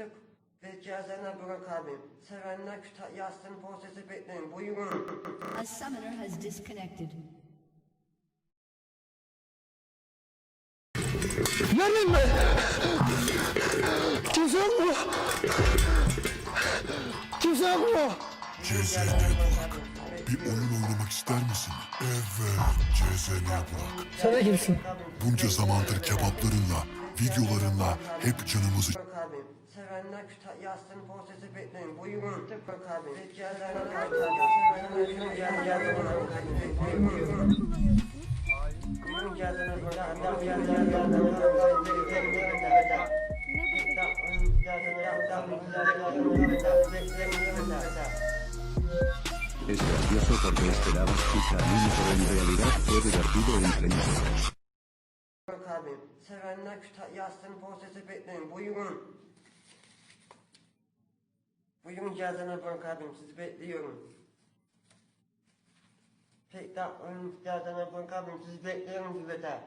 Tık ve cihazlarına bırak abim. Sevenler Kütahya Aslan Posesi bekleyin. Buyurun. A summoner has disconnected. Yemin mi? Ceza mı? Ceza mı? CZN Burak. Bir oyun oynamak ister misin? Evet, CZN Burak. Sen de kimsin? Bunca zamandır kebaplarınla, videolarınla hep canımızı Kütahya Aslan Posesi bekleyin. Buyurun. Ve cihazlarına bırak abim. Buyurun gel gel. Buyurun. Buyurun cihazlarına bırak abim. Cihazlarına Es gracioso porque esperabas pizza mini pero en realidad fue divertido. Bırak abim. Sevenler Aslan Posesi bekleyin. Buyurun. Bırak abim. Sizi bekliyorum. Pek de bırak abim. Sizi bekliyorum sizde.